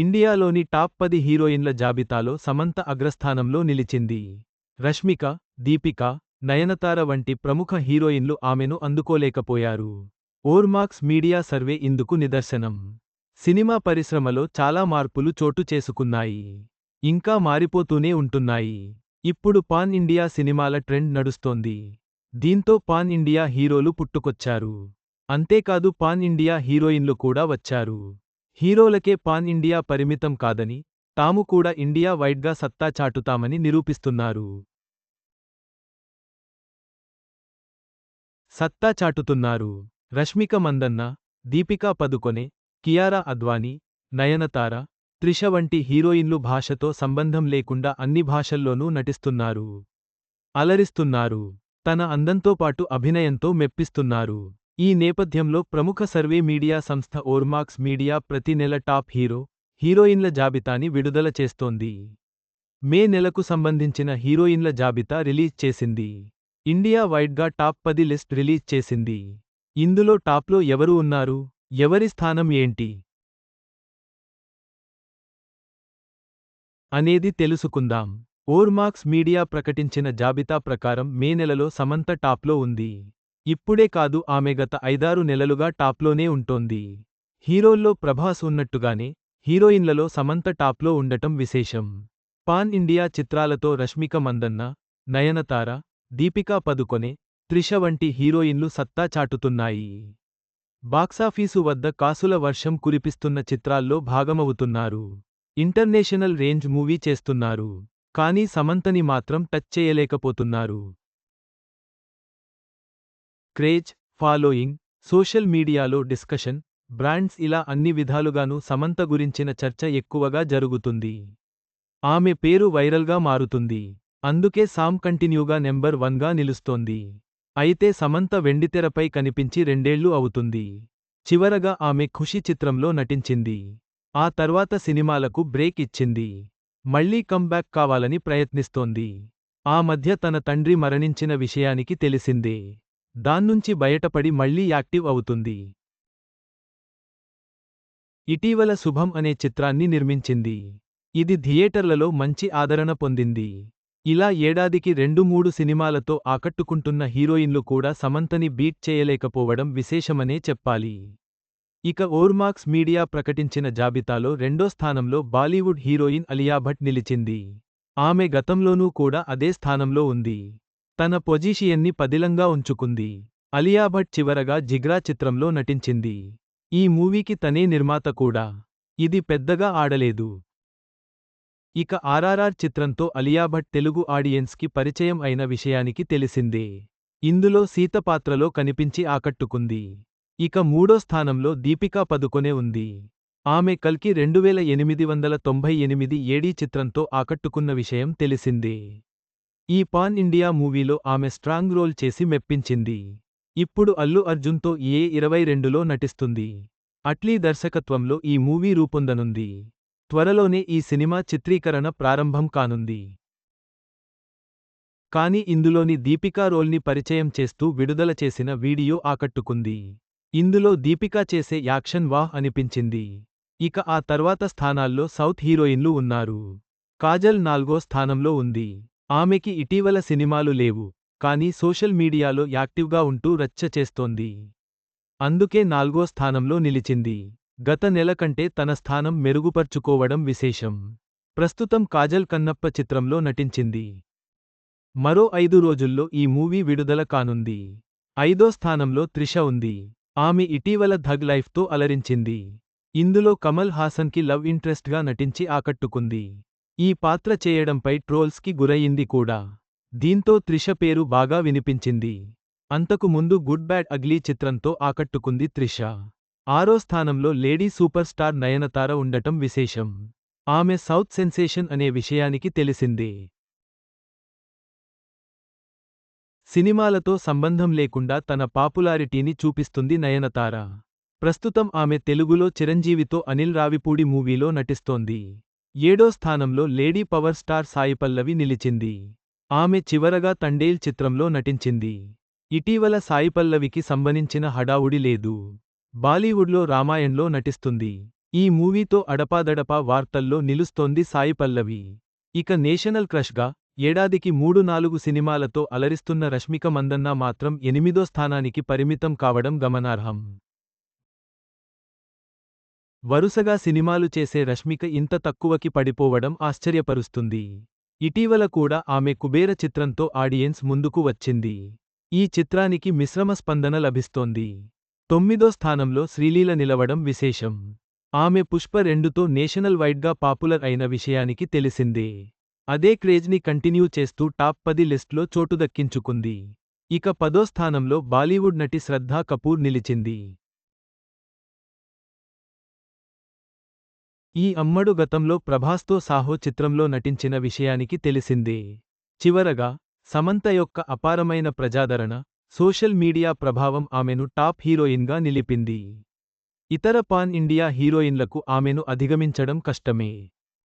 ఇండియాలోని టాప్ పది హీరోయిన్ల జాబితాలో సమంత అగ్రస్థానంలో నిలిచింది. రష్మిక దీపిక నయనతార వంటి ప్రముఖ హీరోయిన్లు ఆమెను అందుకోలేకపోయారు. ఓర్మాక్స్ మీడియా సర్వే ఇందుకు నిదర్శనం. సినిమా పరిశ్రమలో చాలా మార్పులు చోటు చేసుకున్నాయి. ఇంకా మారిపోతూనే ఉంటున్నాయి. ఇప్పుడు పాన్ ఇండియా సినిమాల ట్రెండ్ నడుస్తోంది. దీంతో పాన్ ఇండియా హీరోలు పుట్టుకొచ్చారు. అంతేకాదు పాన్ ఇండియా హీరోయిన్లు కూడా వచ్చారు. హీరోలకే పాన్ ఇండియా పరిమితం కాదని తాము కూడా ఇండియా వైడ్గా సత్తా చాటుతామని నిరూపిస్తున్నారు. సత్తా చాటుతున్నారు. రష్మిక మందన్న దీపికా పదుకొనే కియారా అద్వానీ నయనతార త్రిష వంటి హీరోయిన్లు భాషతో సంబంధం లేకుండా అన్ని భాషల్లోనూ నటిస్తున్నారు. అలరిస్తున్నారు. తన అందంతో పాటు అభినయంతో మెప్పిస్తున్నారు. ఈ నేపథ్యంలో ప్రముఖ సర్వే మీడియా సంస్థ ఓర్మాక్స్ మీడియా ప్రతి నెల టాప్ హీరో హీరోయిన్ల జాబితాని విడుదల చేస్తోంది. మే నెలకు సంబంధించిన హీరోయిన్ల జాబితా రిలీజ్ చేసింది. ఇండియా వైడ్గా టాప్ పది లిస్ట్ రిలీజ్ చేసింది. ఇందులో టాప్లో ఎవరు ఉన్నారు? ఎవరి స్థానం ఏంటి? అనేది తెలుసుకుందాం. ఓర్మాక్స్ మీడియా ప్రకటించిన జాబితా ప్రకారం మే నెలలో సమంత టాప్లో ఉంది. ఇప్పుడే కాదు ఆమె గత ఐదారు నెలలుగా టాప్లోనే ఉంటోంది. హీరోల్లో ప్రభాస్ ఉన్నట్టుగానే హీరోయిన్లలో సమంత టాప్లో ఉండటం విశేషం. పాన్ ఇండియా చిత్రాలతో రష్మిక మందన్న నయనతార దీపికా పదుకొనే త్రిష వంటి హీరోయిన్లు సత్తా చాటుతున్నాయి. బాక్సాఫీసు వద్ద కాసుల వర్షం కురిపిస్తున్న చిత్రాల్లో భాగమవుతున్నారు. ఇంటర్నేషనల్ రేంజ్ మూవీ చేస్తున్నారు. కానీ సమంతని మాత్రం టచ్ చేయలేకపోతున్నారు. క్రేజ్ ఫాలోయింగ్ సోషల్ మీడియాలో డిస్కషన్ బ్రాండ్స్ ఇలా అన్ని విధాలుగానూ సమంత గురించిన చర్చ ఎక్కువగా జరుగుతుంది. ఆమె పేరు వైరల్గా మారుతుంది. అందుకే సామ్ కంటిన్యూగా నెంబర్ వన్గా నిలుస్తోంది. అయితే సమంత వెండితెరపై కనిపించి రెండేళ్ళు అవుతుంది. చివరగా ఆమె ఖుషి చిత్రంలో నటించింది. ఆ తర్వాత సినిమాలకు బ్రేక్ ఇచ్చింది. మళ్ళీ కంబ్యాక్ కావాలని ప్రయత్నిస్తోంది. ఆ మధ్య తన తండ్రి మరణించిన విషయానికి తెలిసిందే. దాన్నుంచి బయటపడి మళ్ళీ యాక్టివ్ అవుతుంది. ఇటీవల శుభం అనే చిత్రాన్ని నిర్మించింది. ఇది థియేటర్లలో మంచి ఆదరణ పొందింది. ఇలా ఏడాదికి రెండు మూడు సినిమాలతో ఆకట్టుకుంటున్న హీరోయిన్లు కూడా సమంతని బీట్ చేయలేకపోవడం విశేషమనే చెప్పాలి. ఇక ఓర్మాక్స్ మీడియా ప్రకటించిన జాబితాలో రెండో స్థానంలో బాలీవుడ్ హీరోయిన్ అలియా భట్ నిలిచింది. ఆమె గతంలోనూ కూడా అదే స్థానంలో ఉంది. తన పొజిషియన్ని పదిలంగా ఉంచుకుంది. అలియా భట్ చివరగా జిగ్రా చిత్రంలో నటించింది. ఈ మూవీకి తనే నిర్మాత కూడా. ఇది పెద్దగా ఆడలేదు. ఇక ఆర్ఆర్ఆర్ చిత్రంతో అలియా భట్ తెలుగు ఆడియన్స్కి పరిచయం అయిన విషయానికి తెలిసిందే. ఇందులో సీత పాత్రలో కనిపించి ఆకట్టుకుంది. ఇక మూడో స్థానంలో దీపికా పదుకొనే ఉంది. ఆమె కల్కి రెండువేల ఎనిమిది వందల తొంభై ఎనిమిది ఏడీ చిత్రంతో ఆకట్టుకున్న విషయం తెలిసిందే. ఈ పాన్ ఇండియా మూవీలో ఆమె స్ట్రాంగ్ రోల్ చేసి మెప్పించింది. ఇప్పుడు అల్లు అర్జున్తో ఏ ఇరవై రెండులో నటిస్తుంది. అట్లీ దర్శకత్వంలో ఈ మూవీ రూపొందనుంది. త్వరలోనే ఈ సినిమా చిత్రీకరణ ప్రారంభం కానుంది. కాని ఇందులోని దీపికా రోల్ని పరిచయం చేస్తూ విడుదల చేసిన వీడియో ఆకట్టుకుంది. ఇందులో దీపికా చేసే యాక్షన్ వాహ్ అనిపించింది. ఇక ఆ తర్వాత స్థానాల్లో సౌత్ హీరోయిన్లు ఉన్నారు. కాజల్ నాల్గో స్థానంలో ఉంది. ఆమెకి ఇటీవల సినిమాలు లేవు కానీ సోషల్ మీడియాలో యాక్టివ్గా ఉంటూ రచ్చ చేస్తోంది. అందుకే నాల్గో స్థానంలో నిలిచింది. గత నెల కంటే తన స్థానం మెరుగుపర్చుకోవడం విశేషం. ప్రస్తుతం కాజల్ కన్నప్ప చిత్రంలో నటించింది. మరో ఐదు రోజుల్లో ఈ మూవీ విడుదల కానుంది. ఐదో స్థానంలో త్రిష ఉంది. ఆమె ఇటీవల ధగ్ లైఫ్తో అలరించింది. ఇందులో కమల్ హాసన్కి లవ్ ఇంట్రెస్ట్గా నటించి ఆకట్టుకుంది. ఈ పాత్ర చేయడంపై ట్రోల్స్కి గురయ్యింది కూడా. దీంతో త్రిష పేరు బాగా వినిపించింది. అంతకు ముందు గుడ్ బ్యాడ్ అగ్లీ చిత్రంతో ఆకట్టుకుంది త్రిష. ఆరో స్థానంలో లేడీ సూపర్ స్టార్ నయనతార ఉండటం విశేషం. ఆమె సౌత్ సెన్సేషన్ అనే విషయానికి తెలిసింది. సినిమాలతో సంబంధం లేకుండా తన పాపులారిటీని చూపిస్తుంది నయనతార. ప్రస్తుతం ఆమె తెలుగులో చిరంజీవితో అనిల్ రావిపూడి మూవీలో నటిస్తోంది. ఏడో స్థానంలో లేడీ పవర్ స్టార్ సాయిపల్లవి నిలిచింది. ఆమె చివరగా తండేల్ చిత్రంలో నటించింది. ఇటీవల సాయిపల్లవికి సంబంధించిన హడావుడి లేదు. బాలీవుడ్లో రామాయణ్లో నటిస్తుంది. ఈ మూవీతో అడపాదడపా వార్తల్లో నిలుస్తోంది సాయి పల్లవి ఇక నేషనల్ క్రష్గా ఏడాదికి మూడు నాలుగు సినిమాలతో అలరిస్తున్న రష్మిక మందన్న మాత్రం ఎనిమిదో స్థానానికి పరిమితం కావడం గమనార్హం. వరుసగా సినిమాలు చేసే రష్మిక ఇంత తక్కువకి పడిపోవడం ఆశ్చర్యపరుస్తుంది. ఇటీవల కూడా ఆమె కుబేర చిత్రంతో ఆడియన్స్ ముందుకు వచ్చింది. ఈ చిత్రానికి మిశ్రమ స్పందన లభిస్తోంది. తొమ్మిదో స్థానంలో శ్రీలీల నిలవడం విశేషం. ఆమె పుష్ప రెండుతో నేషనల్ వైడ్గా పాపులర్ అయిన విషయానికి తెలిసిందే. అదే క్రేజ్ని కంటిన్యూ చేస్తూ టాప్ పది లిస్ట్లో చోటు దక్కించుకుంది. ఇక పదో స్థానంలో బాలీవుడ్ నటి శ్రద్ధా కపూర్ నిలిచింది. ఈ అమ్మడు గతంలో ప్రభాస్తో సాహో చిత్రంలో నటించిన విషయానికి తెలిసిందే. చివరగా సమంత యొక్క అపారమైన ప్రజాదరణ సోషల్ మీడియా ప్రభావం ఆమెను టాప్ హీరోయిన్గా నిలిపింది. ఇతర పాన్ ఇండియా హీరోయిన్లకు ఆమెను అధిగమించడం కష్టమే.